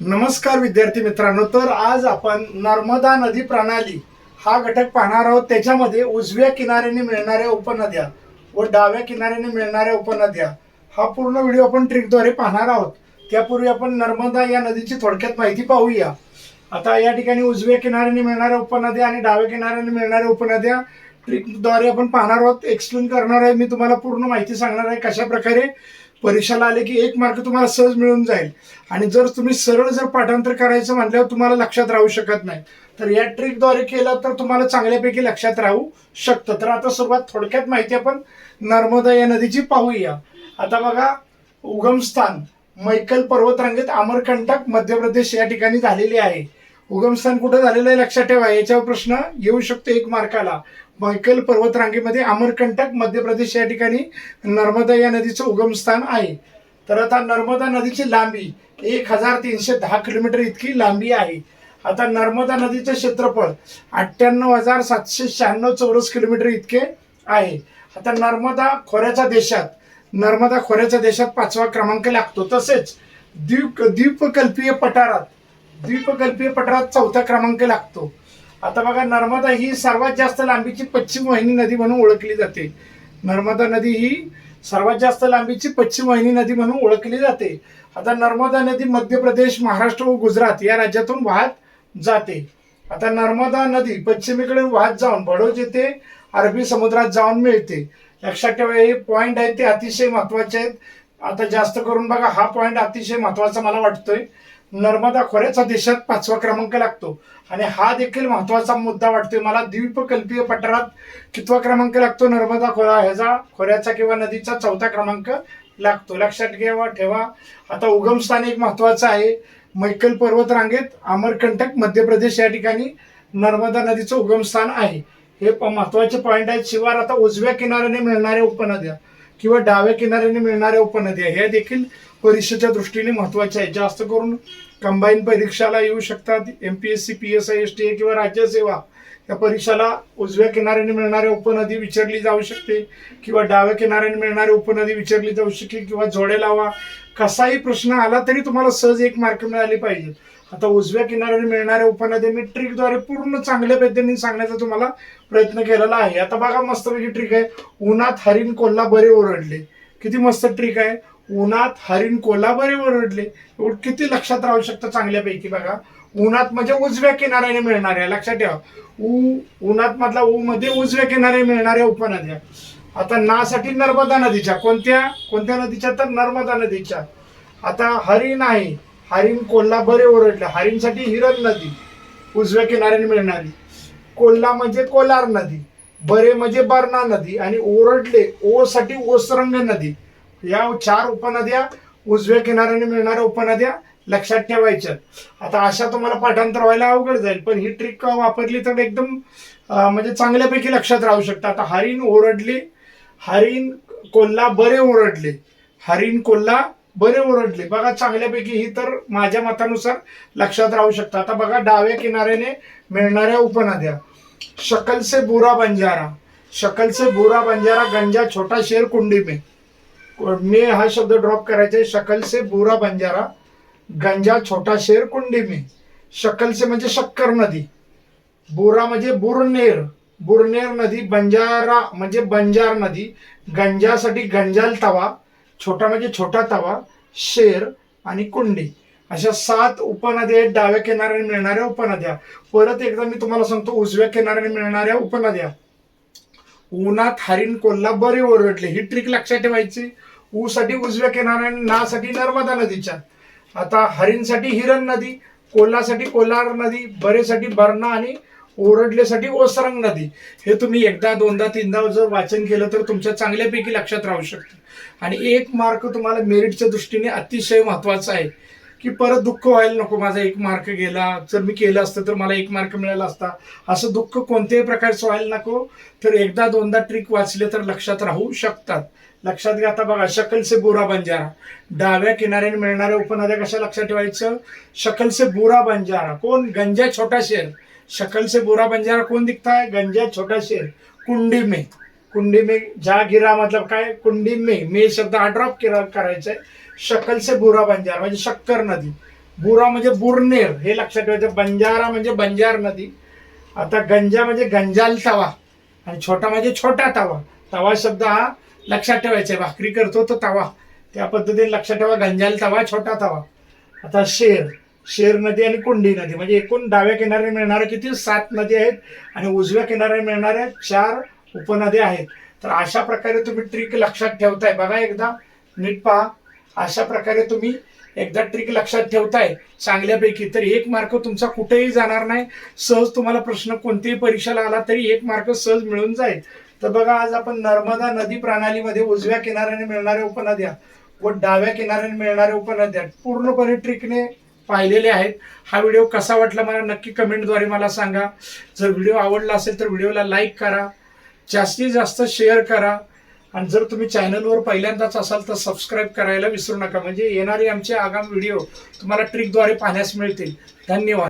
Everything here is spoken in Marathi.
नमस्कार विद्यार्थी मित्रांनो तर आज आपण नर्मदा नदी प्रणाली हा घटक पाहणार आहोत. त्याच्यामध्ये उजव्या किनाऱ्याने मिळणाऱ्या उपनद्या व डाव्या किनाऱ्याने मिळणाऱ्या उपनद्या हा पूर्ण व्हिडिओ आपण ट्रिकद्वारे पाहणार आहोत. त्यापूर्वी आपण नर्मदा या नदीची थोडक्यात माहिती पाहूया. आता या ठिकाणी उजव्या किनाऱ्याने मिळणाऱ्या उपनद्या आणि डाव्या किनाऱ्याने मिळणाऱ्या उपनद्या ट्रिकद्वारे आपण पाहणार आहोत. एक्सप्लेन करणार आहे. मी तुम्हाला पूर्ण माहिती सांगणार आहे कशा प्रकारे परीक्षाला आले की एक मार्क तुम्हाला सहज मिळून जाईल. आणि जर तुम्ही सरळ जर पाठांतर करायचं म्हटल्यावर तुम्हाला लक्षात राहू शकत नाही. तर या ट्रिकद्वारे केलं तर तुम्हाला चांगल्यापैकी लक्षात राहू शकतं. तर आता सुरुवात थोडक्यात माहिती आपण नर्मदा या नदीची पाहूया. आता बघा उगमस्थान मैकल पर्वतरांगेत अमरकंटक मध्य प्रदेश या ठिकाणी झालेली आहे. उगमस्थान कुठं झालेलं आहे? लक्षात ठेवा याच्यावर प्रश्न येऊ शकतो एक मार्काला. मैकल पर्वतरांगेमध्ये अमरकंटक मध्य प्रदेश या ठिकाणी नर्मदा या नदीचं उगमस्थान आहे. तर आता नर्मदा नदीची लांबी एक हजार तीनशे दहा किलोमीटर इतकी लांबी आहे. आता नर्मदा नदीचं क्षेत्रफळ अठ्ठ्याण्णव हजार सातशे शहाण्णव चौरस किलोमीटर इतके आहे. आता नर्मदा खोऱ्याच्या देशात नर्मदा खोऱ्याच्या देशात पाचवा क्रमांक लागतो. तसेच द्वीप द्वीपकल्पीय पठारात द्वीपकल्पीय पठारात चौथा क्रमांक लागतो. आता बघा नर्मदा ही सर्वात जास्त लांबीची पश्चिम वाहिनी नदी म्हणून ओळखली जाते. नर्मदा नदी ही सर्वात जास्त लांबीची पश्चिम वाहिनी नदी म्हणून ओळखली जाते. आता नर्मदा नदी मध्य प्रदेश महाराष्ट्र व गुजरात या राज्यातून वाहत जाते. आता नर्मदा नदी पश्चिमेकडे वाहत जाऊन बडोज येथे अरबी समुद्रात जाऊन मिळते. लक्षात ठेवा हे पॉईंट आहेत ते अतिशय महत्त्वाचे आहेत. आता जास्त करून बघा हा पॉईंट अतिशय महत्त्वाचा मला वाटतोय. नर्मदा खोऱ्याचा देशात पाचवा क्रमांक लागतो. आणि हा देखील महत्त्वाचा मुद्दा वाटतोय. मला द्वीपकल्पीय पठारात कितवा क्रमांक लागतो? नर्मदा खोरा ह्याचा खोऱ्याचा किंवा नदीचा चौथा क्रमांक लागतो. लक्षात घ्यावा ठेवा. आता उगमस्थान एक महत्वाचं आहे. मैकल पर्वत रांगेत अमरकंटक मध्य प्रदेश या ठिकाणी नर्मदा नदीचं उगमस्थान आहे. हे प- महत्त्वाचे पॉईंट आहेत. शिवार आता उजव्या किनाऱ्याने मिळणाऱ्या उपनद्या किंवा डाव्या किनाऱ्याने मिळणाऱ्या उपनद्या हे देखील परीक्षेच्या दृष्टीने महत्त्वाच्या आहेत जास्त करून कंबाईन परीक्षाला येऊ शकतात. M P S C P S I S T किंवा राज्यसेवा या परीक्षेला उजव्या किनाऱ्याने मिळणाऱ्या उपनदी विचारली जाऊ शकते किंवा डाव्या किनाऱ्याने मिळणारी उपनदी विचारली जाऊ शकते किंवा जोडे लावा. कसाही प्रश्न आला तरी तुम्हाला सहज एक मार्क मिळाले पाहिजे. आता उजव्या किनाऱ्याने मिळणाऱ्या उपनद्या मी ट्रिकद्वारे पूर्ण चांगल्या पद्धतीने सांगण्याचा तुम्हाला प्रयत्न केलेला आहे. आता बघा मस्तपैकी ट्रिक आहे. उन्हात हरिण कोल्हा बरे ओरडले. किती मस्त ट्रिक आहे. उन्हात हरिण कोल्हा बरे ओरडले एवढं किती लक्षात राहू शकतं चांगल्यापैकी बघा. उन्हात म्हणजे उजव्या किनाऱ्याने मिळणाऱ्या. लक्षात ठेवा. ऊ उन्हात मधला ऊ मध्ये उजव्या किनारे मिळणाऱ्या उपनद्या. आता नासाठी नर्मदा नदीच्या. कोणत्या? कोणत्या नदीच्या? तर नर्मदा नदीच्या. आता हरिण आहे. हरिण कोल्हा बरे ओरडले हरिणसाठी हिरण नदी. उजव्या किनाऱ्याने मिळणारी. कोल्हा म्हणजे कोलार नदी. बरे म्हणजे बरणा नदी. आणि ओरडले ओ साठी ओसरंग नदी. या चार उपनद्या उजव्या किनाऱ्याने मिळणाऱ्या उपनद्या लक्षात ठेवायच्या. आता अशा तुम्हाला पाठांतर व्हायला अवघड जाईल पण ही ट्रिक वापरली तर एकदम म्हणजे चांगल्यापैकी लक्षात राहू शकतं. आता हरिण ओरडले हरिण कोल्हा बरे ओरडले हरिण कोल्हा बरे ओरडले. बघा चांगल्यापैकी ही तर माझ्या मतानुसार लक्षात राहू शकतं. आता बघा डाव्या किनाऱ्याने मिळणाऱ्या उपनद्या. शकल से बुरा बंजारा. शकल से बुरा बंजारा गंजा छोटा शेर कुंडी में मे हा शब्द ड्रॉप करायचा आहे शकल से बुरा बंजारा गंजा छोटा शेर कुंडी मे. शकल से म्हणजे शक्कर नदी. बोरा म्हणजे बुरनेर. बुरनेर नदी बंजारा म्हणजे बंजार नदी. गंजासाठी गंजाल तवा छोटा म्हणजे छोटा तवा शेर आणि कुंडी. अशा सात उपनद्या आहेत डाव्या किनाऱ्याने मिळणाऱ्या उपनद्या. परत एकदा मी तुम्हाला सांगतो उजव्या किनाऱ्याने मिळणाऱ्या उपनद्या. उन्हात हरिण कोल्हा बरे ओरडले. ही ट्रिक लक्षात ठेवायची. ऊसाठी उजव्या किनाऱ्याने नासाठी नर्मदा नदीच्या. आता हरिणसाठी हिरण नदी कोल्हासाठी कोल्हार नदी बरेसाठी बरणा आणि ओरडलेसाठी ओसरंग नदी. हे तुम्ही एकदा दोनदा तीनदा जर वाचन केलं तर तुमच्या चांगल्यापैकी लक्षात राहू शकतं. आणि एक मार्क तुम्हाला मेरिटच्या दृष्टीने अतिशय महत्त्वाचा आहे. की परत दुःख व्हायला नको माझा एक मार्क गेला. जर मी केलं असतं तर मला एक मार्क मिळाला असता. असं दुःख कोणत्याही प्रकारचं व्हायला नको. तर एकदा दोनदा ट्रिक वाचले तर लक्षात राहू शकतात. लक्षात घ्या आता बघा शकल से बुरा बंजारा. डाव्या किनाऱ्याने मिळणाऱ्या उपनद्या कशा लक्षात ठेवायचं? शकल से बुरा बंजारा. कोण? गंजा छोटा शेर शकल से बुरा बंजारा कोण दिखता है गंजा छोटा शेर कुंडी में कुंडी में जा गिरा मतलब काय कुंडी में मे शब्द हा ड्रॉप करायचा आहे. शकल से बुरा बंजारा म्हणजे शक्कर नदी. बुरा म्हणजे बुरनेर हे लक्षात ठेवायचं. बंजारा म्हणजे बंजार नदी. आता गंजा म्हणजे गंजाल तवा. आणि छोटा म्हणजे छोटा तवा. तवा शब्द हा लक्षात ठेवायचा आहे. भाकरी करतो तो तवा. त्या पद्धतीने लक्षात ठेवा गंजाल तवा छोटा तवा. आता शेर. शेर नदी आणि कुंडी नदी. म्हणजे एकूण डाव्या किनारे मिळणाऱ्या किती? सात नदी आहेत. आणि उजव्या किनारे मिळणाऱ्या चार उपनद्या आहेत तर अशा प्रकारे तुम्ही ट्रिक लक्षात ठेवताय. बघा एकदा नीट पहा. अशा प्रकारे तुम्ही एकदा ट्रिक लक्षात ठेवताय चांगल्यापैकी तर एक मार्क तुमचा कुठेही जाणार नाही. सहज तुम्हाला प्रश्न कोणत्याही परीक्षेला आला तरी एक मार्क सहज मिळून जाईल. तर बघा आज आपण नर्मदा नदी प्रणालीमध्ये उजव्या किनाऱ्याने मिळणाऱ्या उपनद्या व डाव्या किनाऱ्याने मिळणाऱ्या उपनद्या पूर्णपणे ट्रिकने पाहिलेले आहेत. हा व्हिडिओ कसा वाटला मला नक्की कमेंटद्वारे मला सांगा. जर व्हिडिओ आवडला असेल तर व्हिडिओला लाईक करा. जास्तीत जास्त शेअर करा. आणि जर तुम्ही चॅनलवर पहिल्यांदाच असाल तर सबस्क्राईब करायला विसरू नका. म्हणजे येणारे आमचे आगामी व्हिडिओ तुम्हाला ट्रिकद्वारे पाहण्यास मिळतील. धन्यवाद.